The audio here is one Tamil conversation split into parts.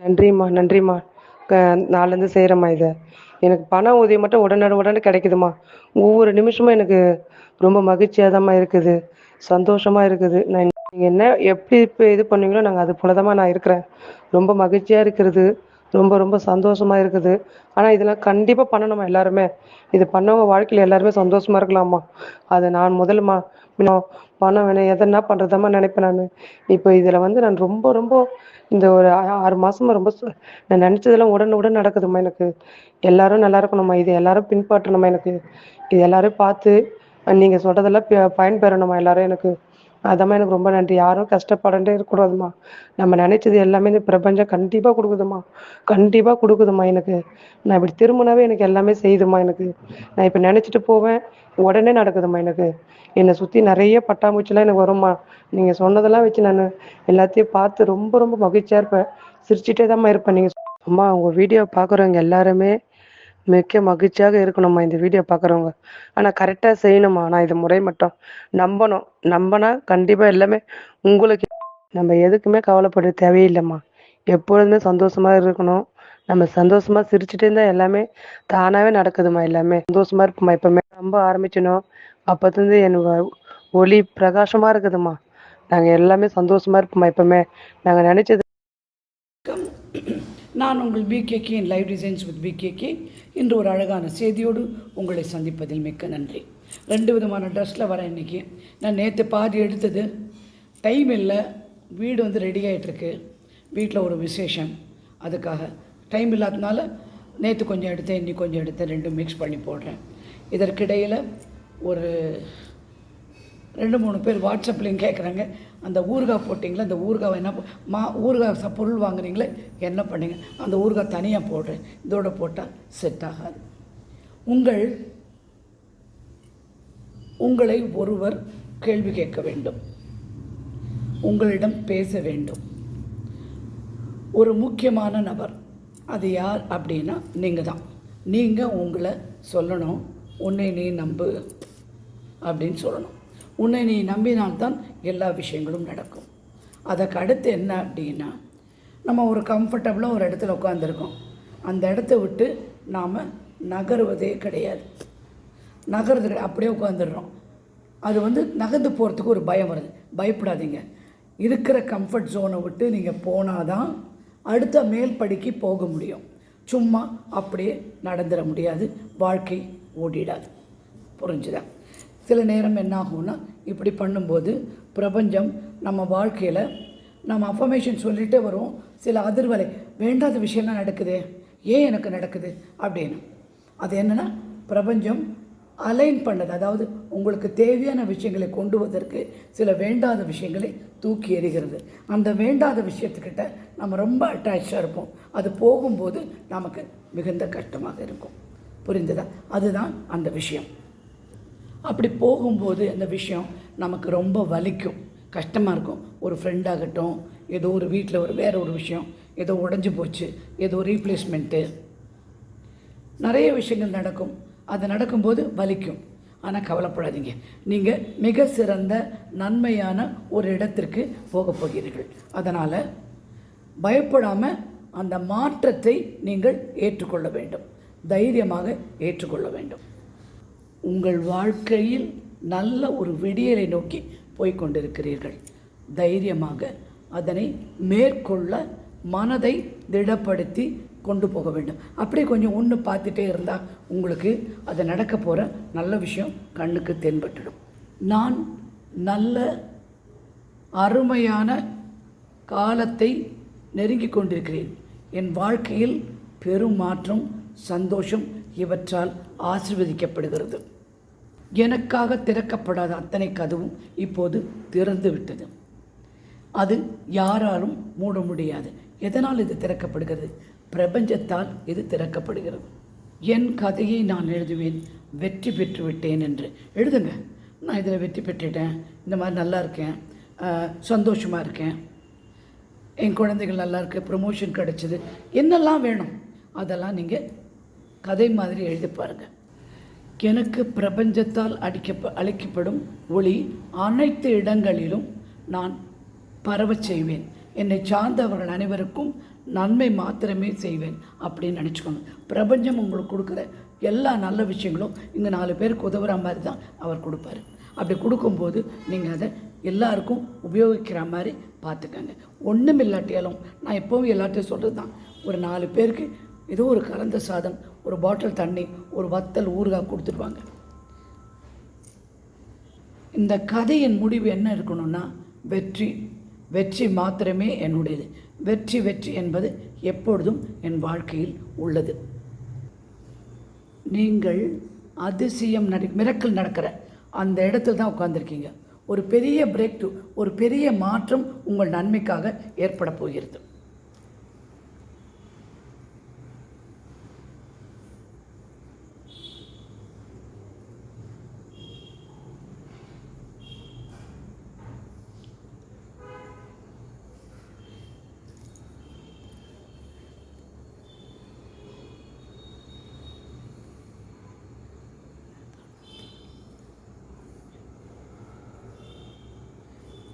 நன்றிம்மா நன்றிம்மா. க நாளைலேருந்து செய்கிறேம்மா இதை. எனக்கு பண உதவி மட்டும் உடனே உடனே கிடைக்குதும்மா. ஒவ்வொரு நிமிஷமும் எனக்கு ரொம்ப மகிழ்ச்சியாக தான்மா இருக்குது. சந்தோஷமாக இருக்குது. நான் நீங்கள் என்ன எப்படி இப்போ இது பண்ணுவீங்களோ நாங்கள் அது போல தான்மா நான் இருக்கிறேன். ரொம்ப மகிழ்ச்சியாக இருக்கிறது. ரொம்ப ரொம்ப சந்தோஷமா இருக்குது. ஆனால் இதெல்லாம் கண்டிப்பாக பண்ணணுமா எல்லாருமே? இது பண்ணவங்க வாழ்க்கையில் எல்லாருமே சந்தோஷமா இருக்கலாமா? அதை நான் முதல்ல மா பணம் வேணும் எதனா பண்ணுறதாம்மா நினைப்பேன் நான். இப்போ இதில் வந்து நான் ரொம்ப ரொம்ப இந்த ஒரு ஆ- ஆறு மாசமா ரொம்ப சு- நான் நினச்சதெல்லாம் உடனுடன் நடக்குதும்மா எனக்கு. எல்லாரும் நல்லா இருக்கணும்மா. இது எல்லாரும் பின்பற்றணுமா எனக்கு. இது எல்லாரும் பார்த்து நீங்கள் சொல்கிறதெல்லாம் ப எல்லாரும் எனக்கு. அதாம்மா எனக்கு ரொம்ப நன்றி. யாரும் கஷ்டப்படண்டே இருக்கக்கூடாதும்மா. நம்ம நினைச்சது எல்லாமே இந்த பிரபஞ்சம் கண்டிப்பாக கொடுக்குதும்மா. கண்டிப்பாக கொடுக்குதும்மா எனக்கு. நான் இப்படி திரும்பினாவே எனக்கு எல்லாமே செய்யுதும்மா எனக்கு. நான் இப்போ நினச்சிட்டு போவேன் உடனே நடக்குதும்மா எனக்கு. என்னை சுற்றி நிறைய பட்டாம்பூச்சிலாம் எனக்கு வரும்மா. நீங்கள் சொன்னதெல்லாம் வச்சு நான் எல்லாத்தையும் பார்த்து ரொம்ப ரொம்ப மகிழ்ச்சியாக இருப்பேன். சிரிச்சிட்டே தான்மா இருப்பேன் நீங்கள் அம்மா உங்கள் வீடியோ பார்க்குறவங்க எல்லாருமே மிக்க மகிழ்ச்சியாக இருக்கணும்மா இந்த வீடியோ பார்க்குறவங்க. ஆனால் கரெக்டாக செய்யணுமா நான் இது முறை மட்டும். நம்பணும். நம்பினா கண்டிப்பாக எல்லாமே உங்களுக்கு நம்ம எதுக்குமே கவலைப்பட தேவையில்லைம்மா. எப்பொழுதுமே சந்தோஷமா இருக்கணும். நம்ம சந்தோஷமா சிரிச்சுட்டே இருந்தால் எல்லாமே தானாகவே நடக்குதும்மா எல்லாமே. சந்தோஷமா இருப்போம்மா எப்பவுமே நம்ப ஆரம்பிச்சணும் அப்போத்துலேருந்து என் ஒளி பிரகாசமா இருக்குதும்மா. நாங்கள் எல்லாமே சந்தோஷமா இருப்போம்மா எப்பவுமே. நாங்கள் நினச்சது நான் உங்கள் PKK in live designs with PKK இன்று ஒரு அழகான செய்தியோடு உங்களை சந்திப்பதில் மிக்க நன்றி. ரெண்டு விதமான ட்ரெஸ்ஸில் வரேன் இன்றைக்கி நான் நேற்று பாதி எடுத்தது. டைம் இல்லை. வீடு வந்து ரெடி ஆகிட்டுருக்கு வீட்டில் ஒரு விசேஷம். அதுக்காக டைம் இல்லாதனால நேற்று கொஞ்சம் எடுத்தேன் இன்றைக்கி கொஞ்சம் எடுத்தேன். ரெண்டும் மிக்ஸ் பண்ணி போடுறேன். இதற்கிடையில் ஒரு ரெண்டு மூணு பேர் வாட்ஸ்அப்லேயும் கேட்குறாங்க அந்த ஊறுகாய் போட்டிங்களா? அந்த ஊறுகாய் என்ன மா ஊறுகாய் ச- பொருள் வாங்குறீங்களே? என்ன பண்ணுங்க? அந்த ஊறுகாய் தனியாக போடுறேன். இதோட போட்டால் செட் ஆகாது. உங்கள் உங்களை ஒருவர் கேள்வி கேட்க வேண்டும். உங்களிடம் பேச வேண்டும். ஒரு முக்கியமான நபர். அது யார் அப்படின்னா நீங்கள் தான். நீங்கள் உங்களை சொல்லணும். உன்னை நீ நம்பு அப்படின்னு சொல்லணும். உன்னை நீ நம்பினால்தான் எல்லா விஷயங்களும் நடக்கும். அதற்கு அடுத்து என்ன அப்படின்னா நம்ம ஒரு கம்ஃபர்டபுளாக ஒரு இடத்துல உட்காந்துருக்கோம் அந்த இடத்த விட்டு நாம் நகருவதே கிடையாது. நகர்றது கிடையாது. அப்படியே உட்காந்துடுறோம் அது வந்து நகர்ந்து போகிறதுக்கு ஒரு பயம் வருது. பயப்படாதீங்க. இருக்கிற கம்ஃபர்ட் ஜோனை விட்டு நீங்கள் போனால் தான் அடுத்த மேல் படிக்கு போக முடியும். சும்மா அப்படியே நடந்துட முடியாது. வாழ்க்கை ஓடிடாது. புரிஞ்சுதா? சில நேரம் என்ன ஆகும்னா இப்படி பண்ணும்போது பிரபஞ்சம் நம்ம வாழ்க்கையில் நம்ம அஃபர்மேஷன் சொல்லிகிட்டே வரும். சில அதிர்வலை வேண்டாத விஷயம்லாம் நடக்குது ஏன் எனக்கு நடக்குது அப்படின்னு. அது என்னென்னா பிரபஞ்சம் அலைன் பண்ணது அதாவது உங்களுக்கு தேவையான விஷயங்களை கொண்டு வருவதற்கு சில வேண்டாத விஷயங்களை தூக்கி எறிகிறது. அந்த வேண்டாத விஷயத்துக்கிட்ட நம்ம ரொம்ப அட்டாச்சாக இருப்போம். அது போகும்போது நமக்கு மிகுந்த கஷ்டமாக இருக்கும். புரிந்ததா அதுதான் அந்த விஷயம். அப்படி போகும்போது அந்த விஷயம் நமக்கு ரொம்ப வலிக்கும். கஷ்டமாக இருக்கும். ஒரு ஃப்ரெண்டாகட்டும் ஏதோ ஒரு வீட்டில் ஒரு வேறு ஒரு விஷயம் ஏதோ உடஞ்சி போச்சு ஏதோ ரீப்ளேஸ்மெண்ட்டு நிறைய விஷயங்கள் நடக்கும். அது நடக்கும்போது வலிக்கும். ஆனால் கவலைப்படாதீங்க. நீங்கள் மிக சிறந்த நன்மையான ஒரு இடத்திற்கு போகப் போகிறீர்கள். அதனால் பயப்படாமல் அந்த மாற்றத்தை நீங்கள் ஏற்றுக்கொள்ள வேண்டும். தைரியமாக ஏற்றுக்கொள்ள வேண்டும். உங்கள் வாழ்க்கையில் நல்ல ஒரு விடியலை நோக்கி போய்கொண்டிருக்கிறீர்கள் தைரியமாக அதனை மேற்கொள்ள மனதை திடப்படுத்தி கொண்டு போக வேண்டும். அப்படியே கொஞ்சம் ஒன்று பார்த்துட்டே இருந்தால் உங்களுக்கு அது நடக்க போகிற நல்ல விஷயம் கண்ணுக்கு தென்பட்டுடும். நான் நல்ல அருமையான காலத்தை நெருங்கி கொண்டிருக்கிறேன். என் வாழ்க்கையில் பெரும் மாற்றம் சந்தோஷம் இவற்றால் ஆசீர்வதிக்கப்படுகிறது. எனக்காக திறக்கப்படாத அத்தனை கதவும் இப்போது திறந்து விட்டது. அது யாராலும் மூட முடியாது. எதனால் இது திறக்கப்படுகிறது? பிரபஞ்சத்தால் இது திறக்கப்படுகிறது. என் கதையை நான் எழுதுவேன். வெற்றி பெற்று விட்டேன் என்று. எழுதுங்க. நான் இதில் வெற்றி பெற்றுட்டேன். இந்த மாதிரி நல்லா இருக்கேன். சந்தோஷமாக இருக்கேன். என் குழந்தைகள் நல்லா இருக்கு. ப்ரொமோஷன் கிடைச்சிது. என்னெல்லாம் வேணும்? அதெல்லாம் நீங்கள் கதை மாதிரி எழுதி பாருங்கள் எனக்கு பிரபஞ்சத்தால் அடிக்க அழைக்கப்படும் ஒளி அனைத்து இடங்களிலும் நான் பரவச் செய்வேன். என்னை சார்ந்தவர்கள் அனைவருக்கும் நன்மை மாத்திரமே செய்வேன் அப்படின்னு நினச்சிக்கோங்க. பிரபஞ்சம் உங்களுக்கு கொடுக்குற எல்லா நல்ல விஷயங்களும் இங்கே நாலு பேருக்கு உதவுற மாதிரி தான் அவர் கொடுப்பாரு. அப்படி கொடுக்கும்போது நீங்கள் அதை எல்லாருக்கும் உபயோகிக்கிற மாதிரி பார்த்துக்கங்க. ஒன்றும் இல்லாட்டியாலும் நான் எப்போவும் எல்லாத்தையும் சொல்கிறது தான் ஒரு நாலு பேருக்கு ஏதோ ஒரு கலந்த சாதம் ஒரு பாட்டில் தண்ணி ஒரு வத்தல் ஊறுகாய் கொடுத்துருவாங்க. இந்த கதையின் முடிவு என்ன இருக்கணும்னா வெற்றி வெற்றி மாத்திரமே என்னுடையது. வெற்றி வெற்றி என்பது எப்பொழுதும் என் வாழ்க்கையில் உள்ளது. நீங்கள் அதிசயம் நடி மிரக்கல் நடக்கிற அந்த இடத்துல தான் உட்காந்துருக்கீங்க ஒரு பெரிய பிரேக் டூ ஒரு பெரிய மாற்றம் உங்கள் நன்மைக்காக ஏற்பட போகிறது.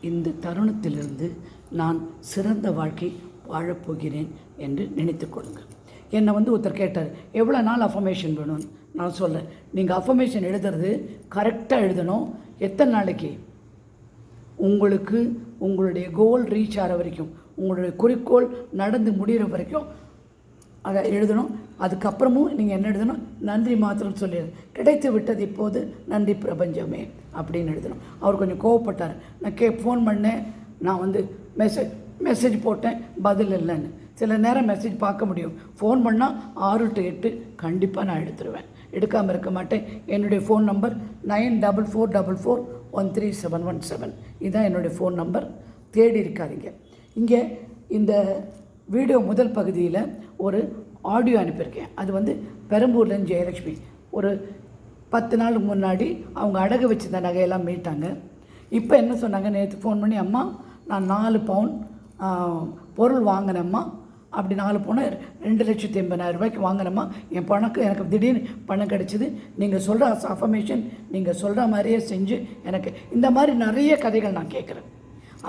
இந்த தருணத்திலிருந்து நான் சிறந்த வாழ்க்கை வாழப்போகிறேன் என்று நினைத்து கொள்ளுங்கள். என்னை வந்து ஒருத்தர் கேட்டார் எவ்வளோ நாள் அஃபர்மேஷன் வேணும்னு நான் சொல்கிறேன் நீங்கள் அஃபர்மேஷன் எழுதுறது கரெக்டாக எழுதணும். எத்தனை நாளைக்கு? உங்களுக்கு உங்களுடைய கோல் ரீச் ஆகிற வரைக்கும் உங்களுடைய குறிக்கோள் நடந்து முடிகிற வரைக்கும் அதை எழுதணும். அதுக்கப்புறமும் நீங்கள் என்ன எழுதணும்? நன்றி மாத்திரம் சொல்லிடு கிடைத்து விட்டது இப்போது நன்றி பிரபஞ்சமே அப்படின்னு எழுதணும். அவர் கொஞ்சம் கோவப்பட்டார். நான் கே ஃபோன் பண்ணேன். நான் வந்து மெசேஜ் மெசேஜ் போட்டேன். பதில் இல்லைன்னு. சில நேரம் மெசேஜ் பார்க்க முடியும். ஃபோன் பண்ணால் ஆறு டு எட்டு கண்டிப்பாக நான் எடுத்துருவேன். எடுக்காமல் இருக்க மாட்டேன். என்னுடைய phone number nine double four double four one three seven one seven இதுதான் என்னுடைய ஃபோன் நம்பர் தேடி இருக்காதீங்க. இங்கே இந்த வீடியோ முதல் பகுதியில் ஒரு ஆடியோ அனுப்பியிருக்கேன். அது வந்து பெரம்பூர்லேருந்து ஜெயலக்ஷ்மி ஒரு பத்து நாளுக்கு முன்னாடி அவங்க அடகு வச்சிருந்த நகையெல்லாம் மீட்டாங்க. இப்போ என்ன சொன்னாங்க? நேற்று ஃபோன் பண்ணி அம்மா நான் நாலு பவுன் பொருள் வாங்கினேம்மா. அப்படி நாலு போனால் ரெண்டு லட்சத்தி எண்பதாயிரம் ரூபாய்க்கு வாங்கினேம்மா. என் பணக்கு எனக்கு திடீர்னு பணம் கிடச்சிது. நீங்கள் சொல்கிற அஃபர்மேஷன் நீங்கள் சொல்கிற மாதிரியே செஞ்சு எனக்கு இந்த மாதிரி நிறைய கதைகள் நான் கேட்குறேன்.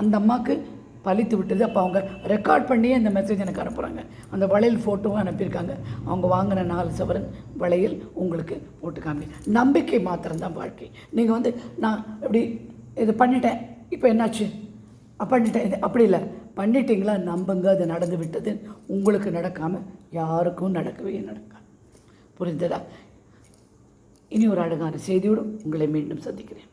அந்த அம்மாவுக்கு பழித்து விட்டது. அப்போ அவங்க ரெக்கார்ட் பண்ணியே இந்த மெசேஜ் எனக்கு அனுப்புகிறாங்க அந்த வளையல் ஃபோட்டோவும் அனுப்பியிருக்காங்க. அவங்க வாங்கின நாலு சவரன் வளையல் உங்களுக்கு போட்டு காமி நம்பிக்கை மாத்திரம்தான் வாழ்க்கை. நீங்கள் வந்து நான் இப்படி இது பண்ணிட்டேன். இப்போ என்னாச்சு? பண்ணிட்டேன். இது அப்படி இல்லை. பண்ணிட்டீங்களா? நம்புங்க. அது நடந்து விட்டது. உங்களுக்கு நடக்காமல் யாருக்கும் நடக்கவே நடக்காது. புரிந்ததா இனி ஒரு அழகான செய்தியோடு உங்களை மீண்டும் சந்திக்கிறேன்.